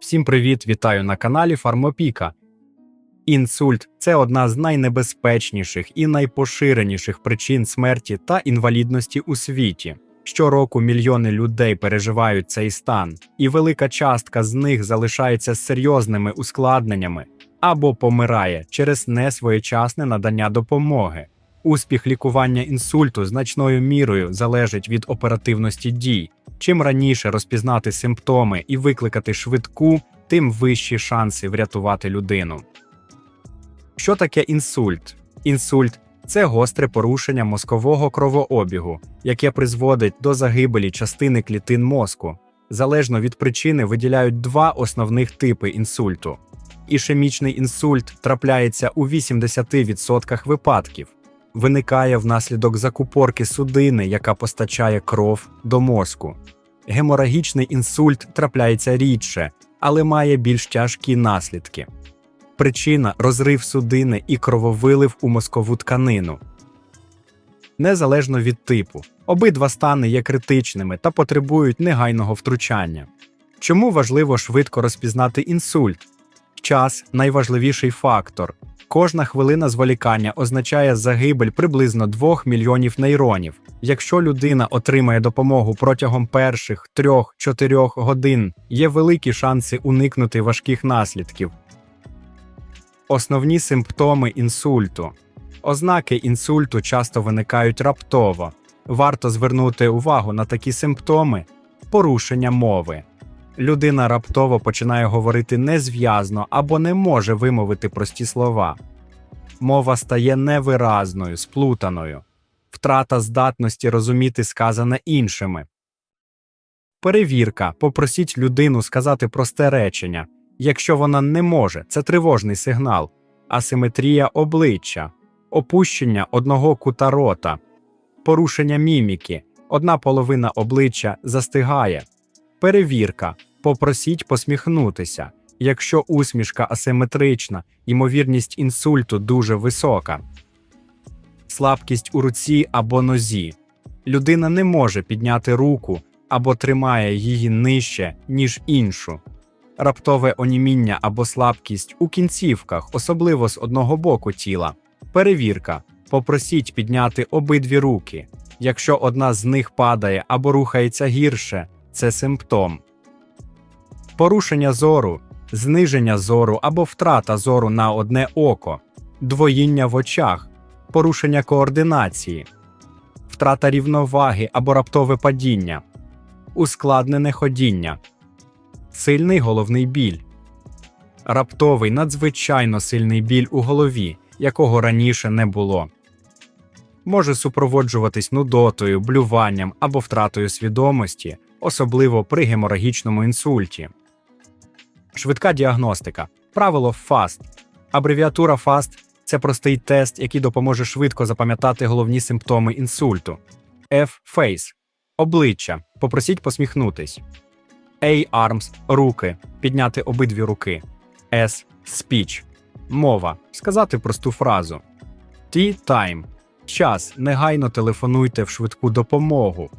Всім привіт, вітаю на каналі Фармопіка. Інсульт це одна з найнебезпечніших і найпоширеніших причин смерті та інвалідності у світі. Щороку мільйони людей переживають цей стан, і велика частка з них залишається серйозними ускладненнями або помирає через несвоєчасне надання допомоги. Успіх лікування інсульту значною мірою залежить від оперативності дій. Чим раніше розпізнати симптоми і викликати швидку, тим вищі шанси врятувати людину. Що таке інсульт? Інсульт це гостре порушення мозкового кровообігу, яке призводить до загибелі частини клітин мозку. Залежно від причини виділяють два основних типи інсульту. Ішемічний інсульт трапляється у 80% випадків. Виникає внаслідок закупорки судини, яка постачає кров до мозку. Геморагічний інсульт трапляється рідше, але має більш тяжкі наслідки. Причина розрив судини і крововилив у мозкову тканину. Незалежно від типу, обидва стани є критичними та потребують негайного втручання. Чому важливо швидко розпізнати інсульт? Час найважливіший фактор. Кожна хвилина зволікання означає загибель приблизно 2 мільйонів нейронів. Якщо людина отримає допомогу протягом перших 3-4 годин, є великі шанси уникнути важких наслідків. Основні симптоми інсульту. Ознаки інсульту часто виникають раптово. Варто звернути увагу на такі симптоми: порушення мови. Людина раптово починає говорити незв'язно або не може вимовити прості слова. Мова стає невиразною, сплутаною, втрата здатності розуміти сказане іншими. Перевірка. Попросіть людину сказати просте речення. Якщо вона не може, це тривожний сигнал, асиметрія обличчя, опущення одного кута рота, порушення міміки, одна половина обличчя застигає. Перевірка. Попросіть посміхнутися. Якщо усмішка асиметрична, ймовірність інсульту дуже висока. Слабкість у руці або нозі. Людина не може підняти руку або тримає її нижче, ніж іншу. Раптове оніміння або слабкість у кінцівках, особливо з одного боку тіла. Перевірка. Попросіть підняти обидві руки. Якщо одна з них падає або рухається гірше, це симптом. Порушення зору, зниження зору або втрата зору на одне око, двоїння в очах, порушення координації, втрата рівноваги або раптове падіння, ускладнене ходіння, сильний головний біль, раптовий надзвичайно сильний біль у голові, якого раніше не було. Може супроводжуватись нудотою, блюванням або втратою свідомості, особливо при геморагічному інсульті. Швидка діагностика. Правило FAST. Абревіатура FAST – це простий тест, який допоможе швидко запам'ятати головні симптоми інсульту. F – Face – обличчя. Попросіть посміхнутись. A – Arms – руки. Підняти обидві руки. S – Speech – мова. Сказати просту фразу. T – Time – час. Негайно телефонуйте в швидку допомогу.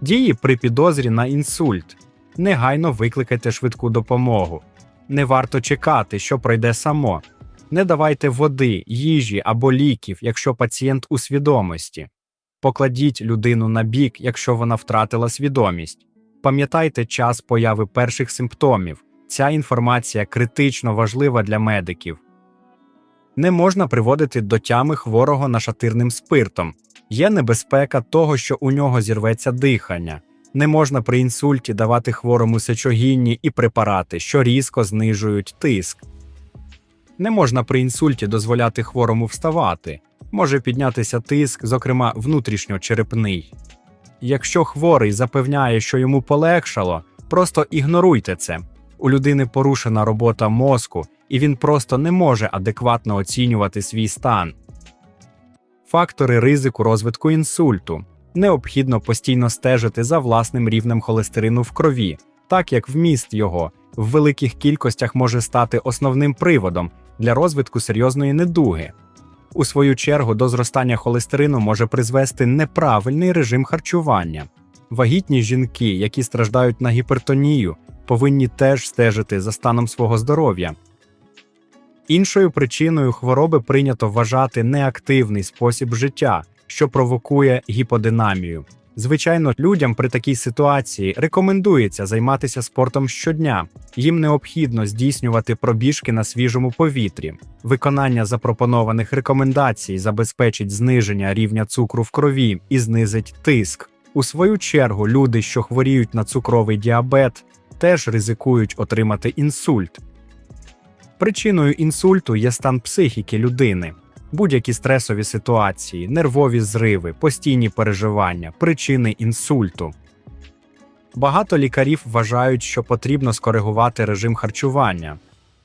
Дії при підозрі на інсульт. Негайно викликайте швидку допомогу. Не варто чекати, що пройде само. Не давайте води, їжі або ліків, якщо пацієнт у свідомості. Покладіть людину на бік, якщо вона втратила свідомість. Пам'ятайте час появи перших симптомів. Ця інформація критично важлива для медиків. Не можна приводити до тями хворого нашатирним спиртом. Є небезпека того, що у нього зірветься дихання. Не можна при інсульті давати хворому сечогінні і препарати, що різко знижують тиск. Не можна при інсульті дозволяти хворому вставати. Може піднятися тиск, зокрема внутрішньочерепний. Якщо хворий запевняє, що йому полегшало, просто ігноруйте це. У людини порушена робота мозку, і він просто не може адекватно оцінювати свій стан. Фактори ризику розвитку інсульту необхідно постійно стежити за власним рівнем холестерину в крові, так як вміст його в великих кількостях може стати основним приводом для розвитку серйозної недуги. У свою чергу до зростання холестерину може призвести неправильний режим харчування. Вагітні жінки, які страждають на гіпертонію, повинні теж стежити за станом свого здоров'я. Іншою причиною хвороби прийнято вважати неактивний спосіб життя, що провокує гіподинамію. Звичайно, людям при такій ситуації рекомендується займатися спортом щодня. Їм необхідно здійснювати пробіжки на свіжому повітрі. Виконання запропонованих рекомендацій забезпечить зниження рівня цукру в крові і знизить тиск. У свою чергу, люди, що хворіють на цукровий діабет, теж ризикують отримати інсульт. Причиною інсульту є стан психіки людини. Будь-які стресові ситуації, нервові зриви, постійні переживання, причини інсульту. Багато лікарів вважають, що потрібно скоригувати режим харчування.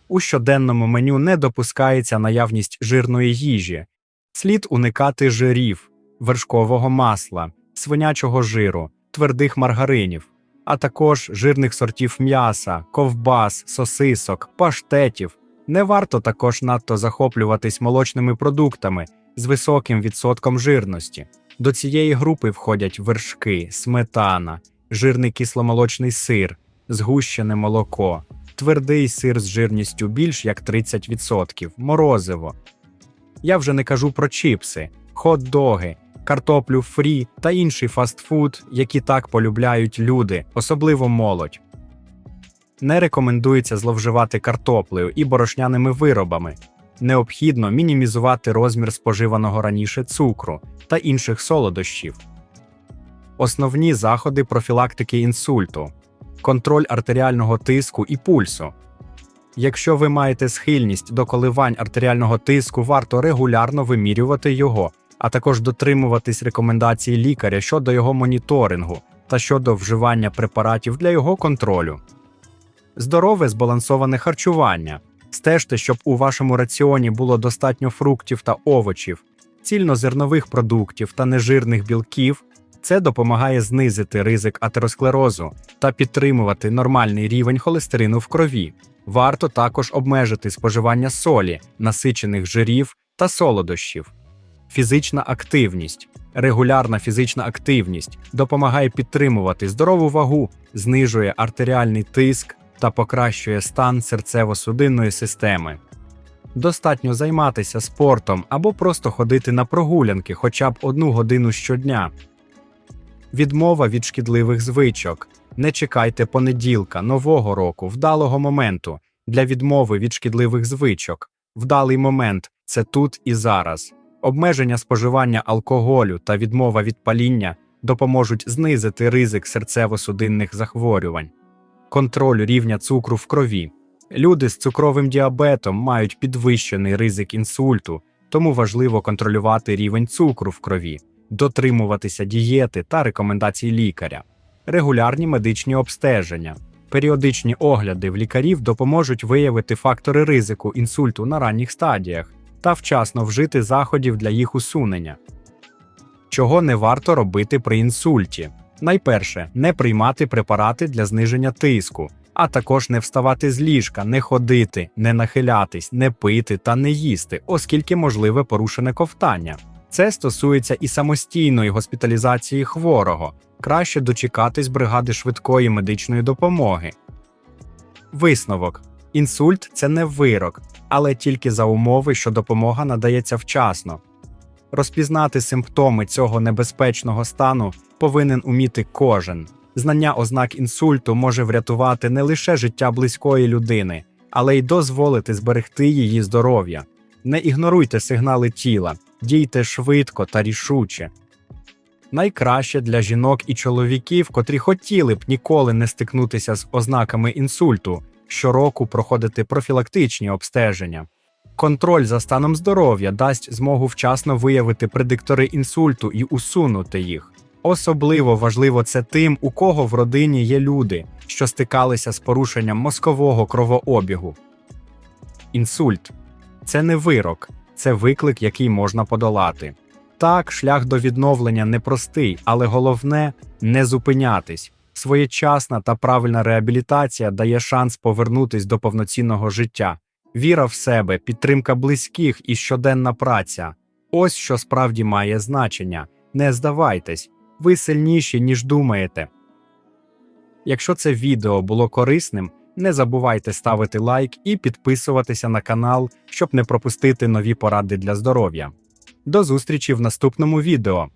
У щоденному меню не допускається наявність жирної їжі, слід уникати жирів, вершкового масла, свинячого жиру, твердих маргаринів, а також жирних сортів м'яса, ковбас, сосисок, паштетів. Не варто також надто захоплюватись молочними продуктами з високим відсотком жирності. До цієї групи входять вершки, сметана, жирний кисломолочний сир, згущене молоко, твердий сир з жирністю більш як 30%, морозиво. Я вже не кажу про чіпси, хот-доги, картоплю фрі та інший фастфуд, які так полюбляють люди, особливо молодь. Не рекомендується зловживати картоплею і борошняними виробами. Необхідно мінімізувати розмір споживаного раніше цукру та інших солодощів. Основні заходи профілактики інсульту, контроль артеріального тиску і пульсу. Якщо ви маєте схильність до коливань артеріального тиску, варто регулярно вимірювати його, а також дотримуватись рекомендацій лікаря щодо його моніторингу та щодо вживання препаратів для його контролю. Здорове збалансоване харчування. Стежте, щоб у вашому раціоні було достатньо фруктів та овочів, цільнозернових продуктів та нежирних білків. Це допомагає знизити ризик атеросклерозу та підтримувати нормальний рівень холестерину в крові. Варто також обмежити споживання солі, насичених жирів та солодощів. Фізична активність. Регулярна фізична активність допомагає підтримувати здорову вагу, знижує артеріальний тиск та покращує стан серцево-судинної системи. Достатньо займатися спортом або просто ходити на прогулянки хоча б одну годину щодня. Відмова від шкідливих звичок. Не чекайте понеділка, нового року, вдалого моменту для відмови від шкідливих звичок. Вдалий момент це тут і зараз. Обмеження споживання алкоголю та відмова від паління допоможуть знизити ризик серцево-судинних захворювань. Контроль рівня цукру в крові. Люди з цукровим діабетом мають підвищений ризик інсульту, тому важливо контролювати рівень цукру в крові, дотримуватися дієти та рекомендацій лікаря, регулярні медичні обстеження. Періодичні огляди в лікарів допоможуть виявити фактори ризику інсульту на ранніх стадіях та вчасно вжити заходів для їх усунення. Чого не варто робити при інсульті? Найперше, не приймати препарати для зниження тиску, а також не вставати з ліжка, не ходити, не нахилятись, не пити та не їсти, оскільки можливе порушене ковтання. Це стосується і самостійної госпіталізації хворого, краще дочекатись бригади швидкої медичної допомоги. Висновок: інсульт це не вирок, але тільки за умови, що допомога надається вчасно. Розпізнати симптоми цього небезпечного стану повинен уміти кожен. Знання ознак інсульту може врятувати не лише життя близької людини, але й дозволити зберегти її здоров'я. Не ігноруйте сигнали тіла, дійте швидко та рішуче. Найкраще для жінок і чоловіків, котрі хотіли б ніколи не стикнутися з ознаками інсульту, щороку проходити профілактичні обстеження. Контроль за станом здоров'я дасть змогу вчасно виявити предиктори інсульту і усунути їх. Особливо важливо це тим, у кого в родині є люди, що стикалися з порушенням мозкового кровообігу. Інсульт це не вирок, це виклик, який можна подолати. Так, шлях до відновлення непростий, але головне не зупинятись. Своєчасна та правильна реабілітація дає шанс повернутись до повноцінного життя. Віра в себе, підтримка близьких і щоденна праця ось що справді має значення. Не здавайтесь, ви сильніші, ніж думаєте. Якщо це відео було корисним, не забувайте ставити лайк і підписуватися на канал, щоб не пропустити нові поради для здоров'я. До зустрічі в наступному відео.